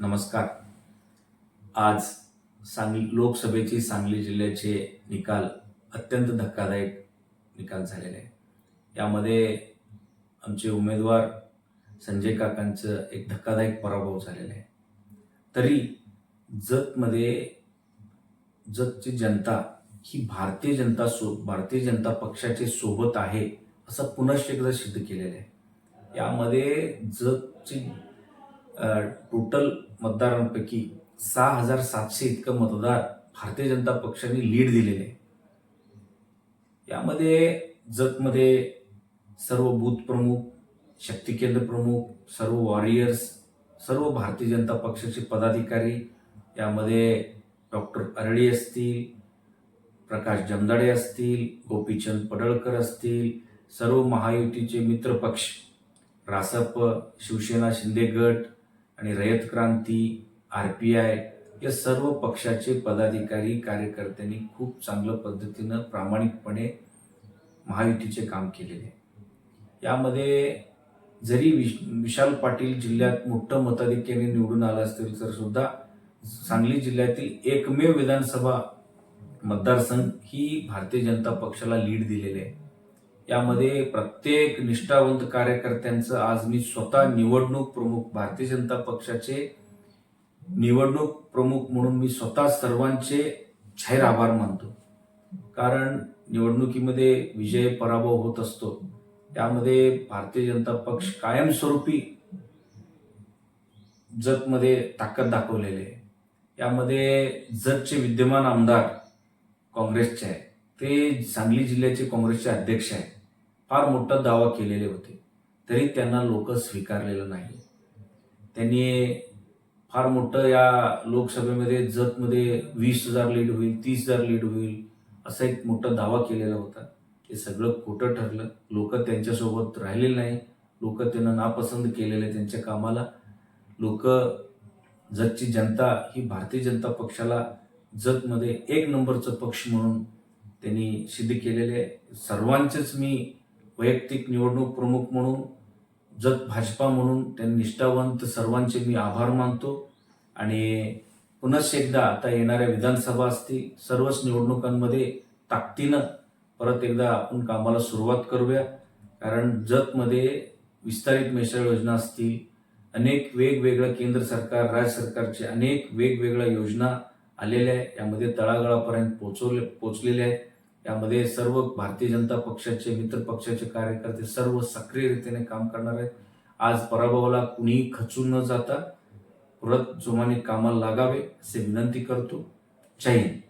नमस्कार. आज सांगली लोकसभेची सांगली जिल्ह्याचे निकाल अत्यंत धक्कादायक निकाल झालेले आहे यामध्ये आमचे उमेदवार संजय काकांचं एक धक्कादायक पराभव झालेला आहे. तरी जतमध्ये जतची जनता ही भारतीय जनता सो भारतीय जनता पक्षाचे सोबत आहे असं पुनश्च एकदा सिद्ध केलेलं आहे. यामध्ये जतची टोटल मतदारांपैकी सहा हजार सातशे इतकं मतदार भारतीय जनता पक्षाने लीड दिलेले आहे. यामध्ये जगमध्ये सर्व बूथ प्रमुख शक्ती केंद्र प्रमुख सर्व वॉरियर्स सर्व भारतीय जनता पक्षाचे पदाधिकारी यामध्ये डॉक्टर अरडे असतील प्रकाश जमदाडे असतील गोपीचंद पडळकर असतील सर्व महायुतीचे मित्रपक्ष रासप शिवसेना शिंदे गट आणि Rayat Kranti R P I या सर्व पक्षाचे पदाधिकारी कार्यकर्त्यांनी खूप चांगल्या पद्धतीनं प्रामाणिकपणे महायुतीचे काम केलेले आहे. यामध्ये जरी विश विशाल पाटील जिल्ह्यात मोठं मताधिक्याने निवडून आलं असतील तर सुद्धा सांगली जिल्ह्यातील एकमेव विधानसभा मतदारसंघ ही भारतीय जनता पक्षाला लीड दिलेली आहे. यामध्ये प्रत्येक निष्ठावंत कार्यकर्त्यांचं आज मी स्वतः निवडणूक प्रमुख भारतीय जनता पक्षाचे निवडणूक प्रमुख म्हणून मी स्वतः सर्वांचे जाहीर आभार मानतो. कारण निवडणुकीमध्ये विजय पराभव होत असतो. त्यामध्ये भारतीय जनता पक्ष कायमस्वरूपी जतमध्ये ताकद दाखवलेली आहे. यामध्ये जतचे विद्यमान आमदार काँग्रेसचे आहे ते सांगली जिल्ह्याचे काँग्रेसचे अध्यक्ष आहेत. फार मोठा दावा केलेले होते. तरी त्यांना लोक स्वीकारलेलं नाही. त्यांनी फार मोठं या लोकसभेमध्ये जतमध्ये वीस हजार लीड होईल तीस हजार लीड होईल असा एक मोठा दावा केलेला होता. ते सगळं खोटं ठरलं. लोक त्यांच्यासोबत राहिलेले नाही. लोक त्यांना नापसंत केलेले त्यांच्या कामाला. लोक जतची जनता ही भारतीय जनता पक्षाला जतमध्ये एक नंबरचं पक्ष म्हणून त्यांनी सिद्ध केलेले आहे. सर्वांचेच मी वैयक्तिक निवडणूक प्रमुख म्हणून जत भाजपा म्हणून त्यांनी निष्ठावंत सर्वांचे मी आभार मानतो. आणि पुनश्च एकदा आता येणाऱ्या विधानसभा असतील सर्वच निवडणुकांमध्ये ताकदीनं परत एकदा आपण कामाला सुरुवात करूया. कारण जतमध्ये विस्तारित मिसळ योजना असतील अनेक वेगवेगळ्या केंद्र सरकार राज्य सरकारचे अनेक वेगवेगळ्या योजना आलेल्या आहे यामध्ये तळागाळापर्यंत पोचवले पोचलेले आहेत. यामध्ये सर्व भारतीय जनता पक्षाचे मित्र पक्षाचे कार्यकर्ते सर्व सक्रियरित्याने काम करणार आहेत. आज पराभवाला कुणीही खचून न जाता परत जोमाने कामाला लागावे असे विनंती करतो. जय हिंद.